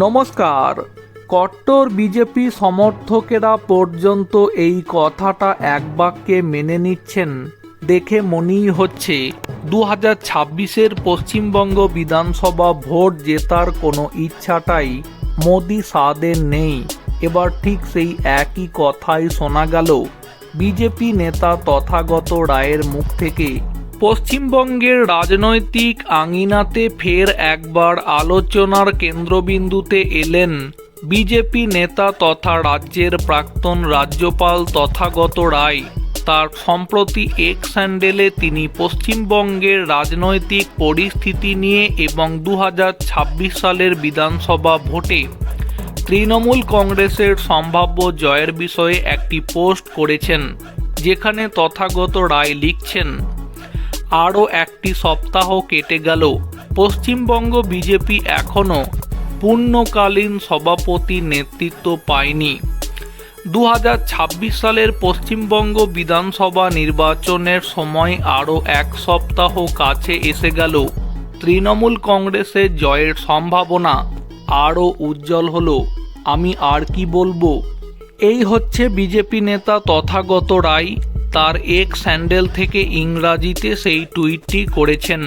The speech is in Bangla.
নমস্কার। কট্টর বিজেপি সমর্থকেরা পর্যন্ত এই কথাটা এক বাক্যে মেনে নিচ্ছেন, দেখে মনেই হচ্ছে দু হাজার ছাব্বিশের পশ্চিমবঙ্গ বিধানসভা ভোট জেতার কোনো ইচ্ছাটাই মোদি সাদের নেই। এবার ঠিক সেই একই কথাই শোনা গেল, বিজেপি নেতা তথাগত রায়ের মুখ থেকে। পশ্চিমবঙ্গের রাজনৈতিক আঙিনাতে ফের একবার আলোচনার কেন্দ্রবিন্দুতে এলেন বিজেপি নেতা তথা রাজ্যের প্রাক্তন রাজ্যপাল তথাগত রায়। তার সম্প্রতি এক স্যান্ডেলে তিনি পশ্চিমবঙ্গের রাজনৈতিক পরিস্থিতি নিয়ে এবং দু হাজার ছাব্বিশ সালের বিধানসভা ভোটে তৃণমূল কংগ্রেসের সম্ভাব্য জয়ের বিষয়ে একটি পোস্ট করেছেন, যেখানে তথাগত রায় লিখছেন আরও একটি সপ্তাহ কেটে গেল। পশ্চিমবঙ্গ বিজেপি এখনও পূর্ণকালীন সভাপতি নেতৃত্ব পায়নি। দু হাজার ছাব্বিশ সালের পশ্চিমবঙ্গ বিধানসভা নির্বাচনের সময় আরও এক সপ্তাহ কাছে এসে গেল। তৃণমূল কংগ্রেসের জয়ের সম্ভাবনা আরও উজ্জ্বল হলো। আমি আর কি বলব? এই হচ্ছে বিজেপি নেতা তথাগত রায়। তার এক স্যান্ডেল থেকে ইংরাজিতে সেই টুইটটি করেছেন।